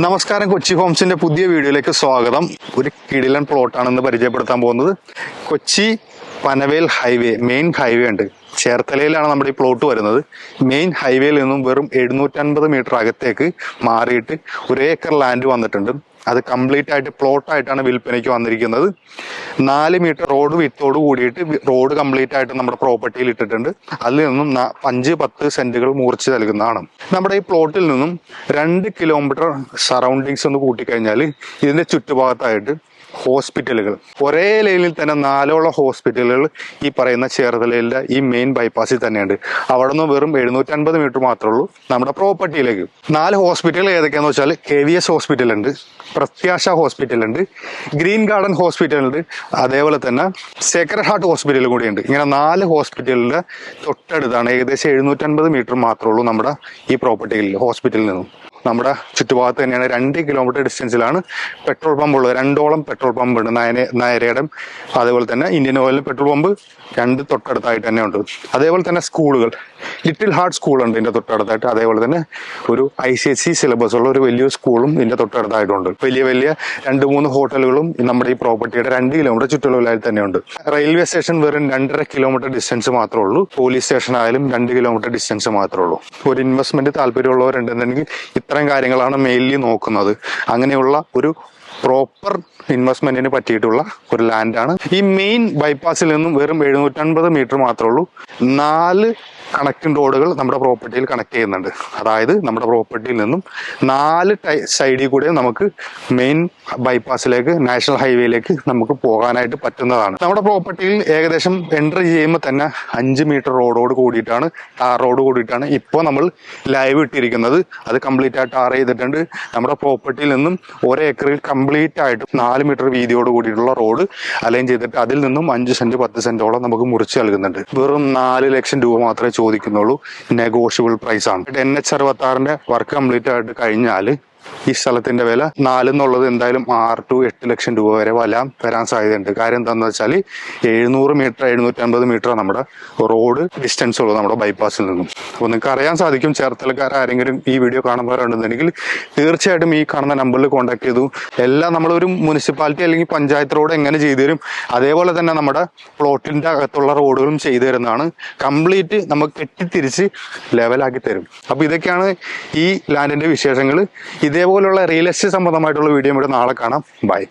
നമസ്കാരം കൊച്ചി ഹോംസിന്റെ പുതിയ വീഡിയോയിലേക്ക് സ്വാഗതം. ഒരു കിടിലൻ പ്ലോട്ടാണെന്ന് പരിചയപ്പെടുത്താൻ പോകുന്നത് Kochi Panvel highway main highway ഉണ്ട്. ചേർത്തലയിലാണ് നമ്മുടെ ഈ പ്ലോട്ട് വരുന്നത്. മെയിൻ ഹൈവേയിൽ നിന്നും വെറും എഴുന്നൂറ്റൻപത് മീറ്റർ അകത്തേക്ക് മാറിയിട്ട് ഒരു ഏക്കർ ലാൻഡ് വന്നിട്ടുണ്ട്. അത് കംപ്ലീറ്റ് ആയിട്ട് പ്ലോട്ട് ആയിട്ടാണ് വിൽപ്പനയ്ക്ക് വന്നിരിക്കുന്നത്. നാല് മീറ്റർ റോഡ് വിത്തോട് കൂടിയിട്ട് റോഡ് കംപ്ലീറ്റ് ആയിട്ട് നമ്മുടെ പ്രോപ്പർട്ടിയിൽ ഇട്ടിട്ടുണ്ട്. അതിൽ നിന്നും അഞ്ച് പത്ത് സെന്റുകൾ മൂർച്ച് നൽകുന്നതാണ്. നമ്മുടെ ഈ പ്ലോട്ടിൽ നിന്നും രണ്ട് കിലോമീറ്റർ സറൗണ്ടിങ്സ് ഒന്ന് കൂട്ടിക്കഴിഞ്ഞാൽ ഇതിന്റെ ചുറ്റുഭാഗത്തായിട്ട് ഹോസ്പിറ്റലുകൾ. ഒരേ ലൈനിൽ തന്നെ നാലോളം ഹോസ്പിറ്റലുകൾ ഈ പറയുന്ന ചേർത്തലയിലെ ഈ മെയിൻ ബൈപ്പാസിൽ തന്നെയുണ്ട്. അവിടെ നിന്ന് വെറും എഴുന്നൂറ്റൻപത് മീറ്റർ മാത്രമേ ഉള്ളൂ നമ്മുടെ പ്രോപ്പർട്ടിയിലേക്ക് നാല് ഹോസ്പിറ്റലുകൾ ഏതൊക്കെയാന്ന് വെച്ചാൽ കെ വി എസ് ഹോസ്പിറ്റൽ ഉണ്ട് പ്രത്യാശ ഹോസ്പിറ്റൽ ഉണ്ട് ഗ്രീൻ ഗാർഡൻ ഹോസ്പിറ്റൽ ഉണ്ട് അതേപോലെ തന്നെ സേക്രഡ് ഹാർട്ട് ഹോസ്പിറ്റലും ഉണ്ട് ഇങ്ങനെ നാല് ഹോസ്പിറ്റലിന്റെ തൊട്ടടുത്താണ് ഏകദേശം എഴുന്നൂറ്റൻപത് മീറ്റർ മാത്രമേ ഉള്ളൂ നമ്മുടെ ഈ പ്രോപ്പർട്ടിയിൽ ഹോസ്പിറ്റലിൽ നിന്നും. നമ്മുടെ ചുറ്റുഭാഗത്ത് തന്നെയാണ് രണ്ട് കിലോമീറ്റർ ഡിസ്റ്റൻസിലാണ് പെട്രോൾ പമ്പ് ഉള്ളത്. രണ്ടോളം പെട്രോൾ പമ്പ് ഉണ്ട് നയന നയരയുടെ അതേപോലെ തന്നെ ഇന്ത്യൻ ഓയിലിൽ പെട്രോൾ പമ്പ് രണ്ട് തൊട്ടടുത്തായിട്ട് തന്നെ ഉണ്ട്. അതേപോലെ തന്നെ സ്കൂളുകൾ. ലിറ്റിൽ ഹാർട്ട് സ്കൂൾ ഉണ്ട് ഇതിന്റെ തൊട്ടടുത്തായിട്ട്. അതേപോലെ തന്നെ ഒരു I C S C syllabus ഉള്ള ഒരു വലിയൊരു സ്കൂളും ഇതിന്റെ തൊട്ടടുത്തായിട്ടുണ്ട്. വലിയ വലിയ രണ്ട് മൂന്ന് ഹോട്ടലുകളും നമ്മുടെ ഈ പ്രോപ്പർട്ടിയുടെ രണ്ട് കിലോമീറ്റർ ചുറ്റളവിലായി തന്നെയുണ്ട്. റെയിൽവേ സ്റ്റേഷൻ വെറും രണ്ടര കിലോമീറ്റർ ഡിസ്റ്റൻസ് മാത്രമേ ഉള്ളൂ. പോലീസ് സ്റ്റേഷൻ ആയാലും രണ്ട് കിലോമീറ്റർ ഡിസ്റ്റൻസ് മാത്രമേ ഉള്ളൂ. ഒരു ഇൻവെസ്റ്റ്മെന്റ് താല്പര്യമുള്ളവരുണ്ടെന്നുണ്ടെങ്കിൽ ഇത്തരം കാര്യങ്ങളാണ് മെയിൻലി നോക്കുന്നത്. അങ്ങനെയുള്ള ഒരു പ്രോപ്പർ ഇൻവെസ്റ്റ്മെന്റിന് പറ്റിയിട്ടുള്ള ഒരു ലാൻഡാണ് ഈ മെയിൻ ബൈപ്പാസിൽ നിന്നും വെറും എഴുന്നൂറ്റൻപത് മീറ്റർ മാത്രമേ ഉള്ളൂ. നാല് കണക്റ്റിംഗ് റോഡുകൾ നമ്മുടെ പ്രോപ്പർട്ടിയിൽ കണക്ട് ചെയ്യുന്നുണ്ട്. അതായത് നമ്മുടെ പ്രോപ്പർട്ടിയിൽ നിന്നും നാല് സൈഡിൽ കൂടെ നമുക്ക് മെയിൻ ബൈപ്പാസിലേക്ക് നാഷണൽ ഹൈവേയിലേക്ക് നമുക്ക് പോകാനായിട്ട് പറ്റുന്നതാണ്. നമ്മുടെ പ്രോപ്പർട്ടിയിൽ ഏകദേശം എൻട്രി ചെയ്യുമ്പോൾ തന്നെ അഞ്ച് മീറ്റർ റോഡോട് കൂടിയിട്ടാണ് ടാർ റോഡ് കൂടിയിട്ടാണ് ഇപ്പോൾ നമ്മൾ ലൈവ് ഇട്ടിരിക്കുന്നത്. അത് കംപ്ലീറ്റ് ആയിട്ട് ടാർ ചെയ്തിട്ടുണ്ട്. നമ്മുടെ പ്രോപ്പർട്ടിയിൽ നിന്നും ഒരേക്കറിൽ കംപ്ലീറ്റ് ആയിട്ട് നാല് മീറ്റർ വീതിയോട് കൂടിയിട്ടുള്ള റോഡ് അലൈൻ ചെയ്തിട്ട് അതിൽ നിന്നും അഞ്ച് സെന്റ് പത്ത് സെന്റോളം നമുക്ക് മുറിച്ച് നൽകുന്നുണ്ട്. വെറും നാല് ലക്ഷം രൂപ മാത്രമേ ചോദിക്കുന്നുള്ളൂ. നെഗോഷ്യബിൾ പ്രൈസ് ആണ്. എൻ എച്ച് അറുപത്തി ആറിന്റെ വർക്ക് കംപ്ലീറ്റ് ആയിട്ട് കഴിഞ്ഞാൽ ഈ സ്ഥലത്തിന്റെ വില നാല് എന്നുള്ളത് എന്തായാലും ആറ് ടു എട്ട് ലക്ഷം രൂപ വരെ വലാം വരാൻ സാധ്യതയുണ്ട്. കാര്യം എന്താണെന്ന് വെച്ചാൽ എഴുന്നൂറ് മീറ്റർ എഴുന്നൂറ്റി അൻപത് മീറ്റർ നമ്മുടെ റോഡ് ഡിസ്റ്റൻസ് ഉള്ളൂ നമ്മുടെ ബൈപ്പാസിൽ നിന്നും. അപ്പോൾ നിങ്ങൾക്ക് അറിയാൻ സാധിക്കും ചേർത്തലക്കാർ ആരെങ്കിലും ഈ വീഡിയോ കാണുന്നവരുണ്ടെന്നുണ്ടെങ്കിൽ തീർച്ചയായിട്ടും ഈ കാണുന്ന നമ്പറിൽ കോൺടാക്ട് ചെയ്തു. എല്ലാം നമ്മളൊരു മുനിസിപ്പാലിറ്റി അല്ലെങ്കിൽ പഞ്ചായത്ത് റോഡ് എങ്ങനെ ചെയ്തു തരും അതേപോലെ തന്നെ നമ്മുടെ പ്ലോട്ടിന്റെ അകത്തുള്ള റോഡുകളും ചെയ്തു തരുന്നതാണ്. കംപ്ലീറ്റ് നമുക്ക് കെട്ടിത്തിരിച്ച് ലെവലാക്കി തരും. അപ്പൊ ഇതൊക്കെയാണ് ഈ ലാൻഡിന്റെ വിശേഷങ്ങൾ ഇതേപോലുള്ള റിയൽ എസ്റ്റേറ്റ് സംബന്ധമായിട്ടുള്ള വീഡിയോ ഇവിടെ നാളെ കാണാം. ബൈ